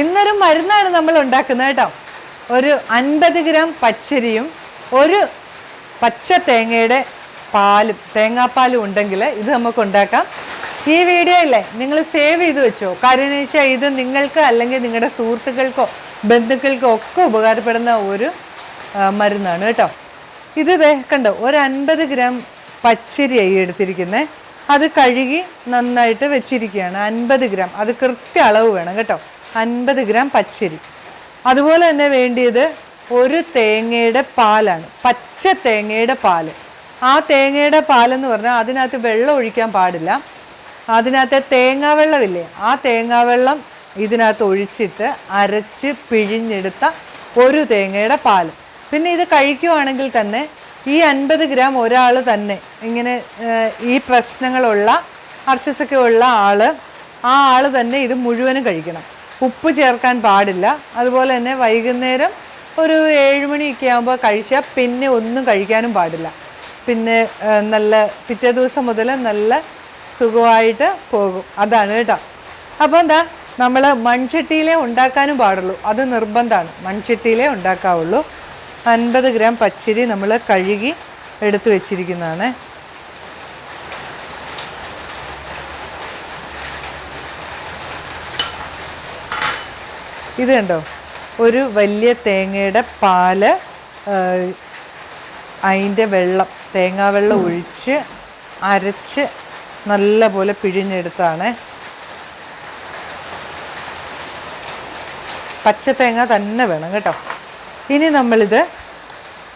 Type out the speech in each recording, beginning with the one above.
ഇന്നൊരു മരുന്നാണ് നമ്മൾ ഉണ്ടാക്കുന്നത് കേട്ടോ. ഒരു അൻപത് ഗ്രാം പച്ചരിയും ഒരു പച്ച തേങ്ങയുടെ പാലും തേങ്ങാപ്പാലും ഉണ്ടെങ്കിൽ ഇത് നമുക്ക് ഉണ്ടാക്കാം. ഈ വീഡിയോ ഇല്ലേ നിങ്ങൾ സേവ് ചെയ്ത് വെച്ചോ. കാര്യം വെച്ചാൽ ഇത് നിങ്ങൾക്ക് അല്ലെങ്കിൽ നിങ്ങളുടെ സുഹൃത്തുക്കൾക്കോ ബന്ധുക്കൾക്കോ ഒക്കെ ഉപകാരപ്പെടുന്ന ഒരു മരുന്നാണ് കേട്ടോ. ഇത് കണ്ടോ? ഒരു അൻപത് ഗ്രാം പച്ചരിയായി എടുത്തിരിക്കുന്നത് അത് കഴുകി നന്നായിട്ട് വെച്ചിരിക്കുകയാണ്. അൻപത് ഗ്രാം. അത് കൃത്യ അളവ് വേണം കേട്ടോ. അൻപത് ഗ്രാം പച്ചരി. അതുപോലെ തന്നെ വേണ്ടിയത് ഒരു തേങ്ങയുടെ പാലാണ് പച്ച തേങ്ങയുടെ പാൽ. ആ തേങ്ങയുടെ പാലെന്ന് പറഞ്ഞാൽ അതിനകത്ത് വെള്ളം ഒഴിക്കാൻ പാടില്ല. അതിനകത്തെ തേങ്ങാവെള്ളമില്ലേ ആ തേങ്ങാവെള്ളം ഇതിനകത്ത് ഒഴിച്ചിട്ട് അരച്ച് പിഴിഞ്ഞെടുത്ത ഒരു തേങ്ങയുടെ പാൽ പിന്നെ ഇത് കഴിക്കുവാണെങ്കിൽ തന്നെ ഈ അൻപത് ഗ്രാം ഒരാൾ തന്നെ ഇങ്ങനെ ഈ പ്രശ്നങ്ങളുള്ള അർച്ചസൊക്കെ ഉള്ള ആൾ ആ ആൾ തന്നെ ഇത് മുഴുവനും കഴിക്കണം. ഉപ്പ് ചേർക്കാൻ പാടില്ല. അതുപോലെ തന്നെ വൈകുന്നേരം ഒരു ഏഴുമണിയൊക്കെ ആകുമ്പോൾ കഴിച്ചാൽ പിന്നെ ഒന്നും കഴിക്കാനും പാടില്ല. പിന്നെ നല്ല പിറ്റേ ദിവസം മുതൽ നല്ല സുഖമായിട്ട് പോകും. അതാണ് കേട്ടോ. അപ്പോൾ എന്താ നമ്മൾ മൺചട്ടിയിലേ ഉണ്ടാക്കാനും പാടുള്ളൂ. അത് നിർബന്ധമാണ് മൺചട്ടിയിലേ ഉണ്ടാക്കാവുള്ളൂ. അൻപത് ഗ്രാം പച്ചരി നമ്മൾ കഴുകി എടുത്തു വെച്ചിരിക്കുന്നതാണ്. ഇത് കണ്ടോ? ഒരു വലിയ തേങ്ങയുടെ പാൽ അതിന്റെ വെള്ളം തേങ്ങാവെള്ളം ഒഴിച്ച് അരച്ച് നല്ല പോലെ പിഴിഞ്ഞെടുത്താണ്. പച്ച തേങ്ങ തന്നെ വേണം കേട്ടോ. ഇനി നമ്മളിത്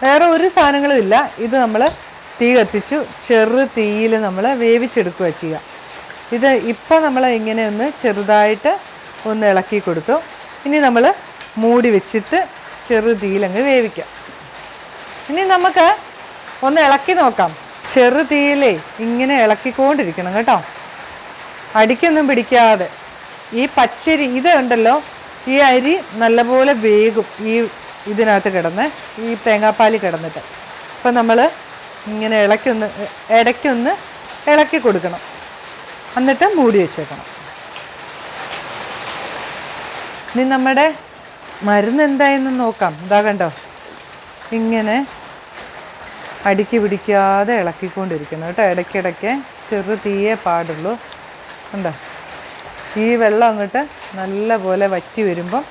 വേറെ ഒരു സാധനങ്ങളും ഇല്ല. ഇത് നമ്മൾ തീ കത്തിച്ചു ചെറു തീയിൽ നമ്മൾ വേവിച്ചെടുക്കുക ചെയ്യുക. ഇത് ഇപ്പം നമ്മൾ ഇങ്ങനെ ഒന്ന് ചെറുതായിട്ട് ഒന്ന് ഇളക്കി കൊടുത്തു. ഇനി നമ്മൾ മൂടി വെച്ചിട്ട് ചെറുതീയിലങ്ങ് വേവിക്കാം. ഇനി നമുക്ക് ഒന്ന് ഇളക്കി നോക്കാം. ചെറുതീയിലെ ഇങ്ങനെ ഇളക്കിക്കൊണ്ടിരിക്കണം കേട്ടോ. അടിക്കൊന്നും പിടിക്കാതെ. ഈ പച്ചരി ഇത് ഉണ്ടല്ലോ ഈ അരി നല്ലപോലെ വേകും ഈ ഇതിനകത്ത് കിടന്ന് ഈ തേങ്ങാപ്പാൽ കിടന്നിട്ട്. അപ്പം നമ്മൾ ഇങ്ങനെ ഇളക്കൊന്ന് ഇടയ്ക്കൊന്ന് ഇളക്കി കൊടുക്കണം. എന്നിട്ട് മൂടി വെച്ചേക്കണം. ഇനി നമ്മുടെ മരുന്ന് എന്തായെന്ന് നോക്കാം. ഇതാ കണ്ടോ? ഇങ്ങനെ അടുക്കി പിടിക്കാതെ ഇളക്കിക്കൊണ്ടിരിക്കണം കേട്ടോ. ഇടയ്ക്കിടയ്ക്ക് ചെറു തീയേ പാടുള്ളൂ. കണ്ടോ? ഈ വെള്ളം അങ്ങോട്ട് നല്ലപോലെ വറ്റി വരുമ്പം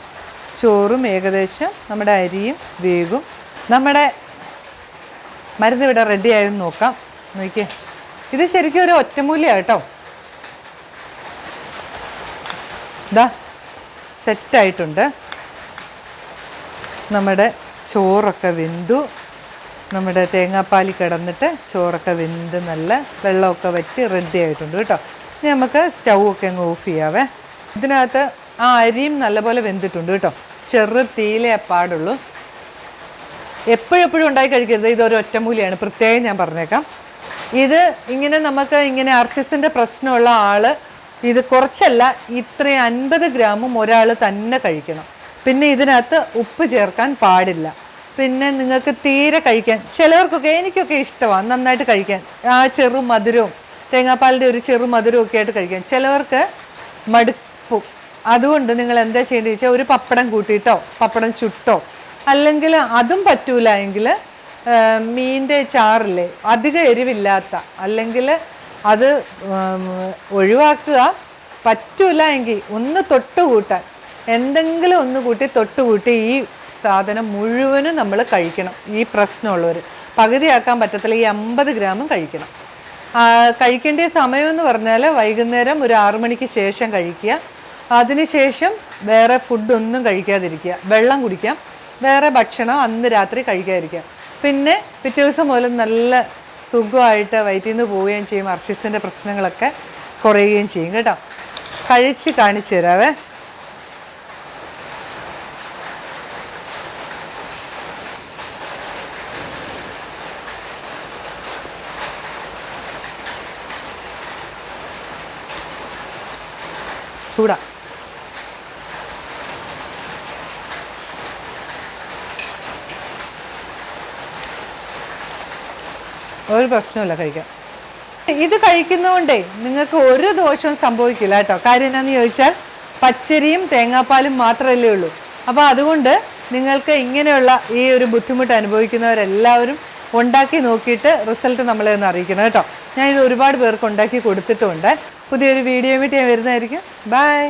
ചോറും ഏകദേശം നമ്മുടെ അരിയും വേകും നമ്മുടെ മരുന്ന് ഇവിടെ റെഡി ആയെന്ന് നോക്കാം. നോക്കിയേ. ഇത് ശരിക്കും ഒരു ഒറ്റമൂലിയാണ് കേട്ടോ. ഇതാ. സെറ്റായിട്ടുണ്ട്. നമ്മുടെ ചോറൊക്കെ വെന്തു. നമ്മുടെ തേങ്ങാപ്പാലി കിടന്നിട്ട് ചോറൊക്കെ വെന്ത് നല്ല വെള്ളമൊക്കെ വറ്റി റെഡി ആയിട്ടുണ്ട് കേട്ടോ. ഇനി നമുക്ക് സ്റ്റൗവൊക്കെ അങ്ങ് ഓഫ് ചെയ്യാവേ. ഇതിനകത്ത് ആ അരിയും നല്ലപോലെ വെന്തിട്ടുണ്ട് കേട്ടോ. ചെറു തീയിലേ പാടുള്ളൂ. എപ്പോഴെപ്പോഴും ഉണ്ടാക്കി കഴിക്കരുത്. ഇതൊരു ഒറ്റമൂലിയാണ്. പ്രത്യേകം ഞാൻ പറഞ്ഞേക്കാം. ഇത് ഇങ്ങനെ നമുക്ക് ഇങ്ങനെ അർസിസിന്റെ പ്രശ്നമുള്ള ആൾ ഇത് കുറച്ചല്ല ഇത്രയും അൻപത് ഗ്രാമും ഒരാൾ തന്നെ കഴിക്കണം. പിന്നെ ഇതിനകത്ത് ഉപ്പ് ചേർക്കാൻ പാടില്ല. പിന്നെ നിങ്ങൾക്ക് തീരെ കഴിക്കാൻ ചിലവർക്കൊക്കെ എനിക്കൊക്കെ ഇഷ്ടമാണ് നന്നായിട്ട് കഴിക്കാൻ. ആ ചെറു മധുരവും തേങ്ങാപ്പാലിന്റെ ഒരു ചെറു മധുരവും ഒക്കെ ആയിട്ട് കഴിക്കാൻ. ചിലവർക്ക് മടുപ്പും. അതുകൊണ്ട് നിങ്ങൾ എന്താ ചെയ്യേണ്ടത് വെച്ചാൽ ഒരു പപ്പടം കൂട്ടിയിട്ടോ പപ്പടം ചുട്ടോ അല്ലെങ്കിൽ അതും പറ്റൂല എങ്കിൽ മീന്റെ ചാറില്ലേ അധികം എരിവില്ലാത്ത അല്ലെങ്കിൽ അത് ഒഴിവാക്കുക. പറ്റൂല എങ്കിൽ ഒന്ന് തൊട്ട് കൂട്ടാൻ. എന്തെങ്കിലും ഒന്ന് കൂട്ടി തൊട്ട് കൂട്ടി ഈ സാധനം മുഴുവനും നമ്മൾ കഴിക്കണം. ഈ പ്രശ്നമുള്ളവർ. പകുതിയാക്കാൻ പറ്റത്തില്ല. ഈ അമ്പത് ഗ്രാമും കഴിക്കണം. കഴിക്കേണ്ട സമയം എന്ന് പറഞ്ഞാൽ വൈകുന്നേരം ഒരു ആറു മണിക്ക് ശേഷം കഴിക്കുക. അതിനുശേഷം വേറെ ഫുഡൊന്നും കഴിക്കാതിരിക്കുക. വെള്ളം കുടിക്കാം. വേറെ ഭക്ഷണം അന്ന് രാത്രി കഴിക്കാതിരിക്കുക. പിന്നെ പിറ്റേ ദിവസം മുതൽ നല്ല സുഖമായിട്ട് വയറ്റിൽ നിന്ന് പോവുകയും ചെയ്യും അർഷിസിന്റെ പ്രശ്നങ്ങളൊക്കെ കുറയുകയും ചെയ്യും കേട്ടോ. കഴിച്ച് കാണിച്ചു തരാവേ. ചൂടാ. ഒരു പ്രശ്നമില്ല കഴിക്കാം ഇത് കഴിക്കുന്നതുകൊണ്ടേ നിങ്ങൾക്ക് ഒരു ദോഷവും സംഭവിക്കില്ല കേട്ടോ. കാര്യം എന്താണെന്ന് ചോദിച്ചാൽ പച്ചരിയും തേങ്ങാപ്പാലും മാത്രമല്ലേ ഉള്ളൂ. അപ്പോൾ അതുകൊണ്ട് നിങ്ങൾക്ക് ഇങ്ങനെയുള്ള ഈ ഒരു ബുദ്ധിമുട്ട് അനുഭവിക്കുന്നവരെല്ലാവരും ഉണ്ടാക്കി നോക്കിയിട്ട് റിസൾട്ട് നമ്മളെ ഒന്ന് അറിയിക്കണം കേട്ടോ. ഞാനിത് ഒരുപാട് പേർക്ക് ഉണ്ടാക്കി കൊടുത്തിട്ടുമുണ്ട് പുതിയൊരു വീഡിയോ വേണ്ടി ഞാൻ വരുന്നതായിരിക്കും. ബൈ.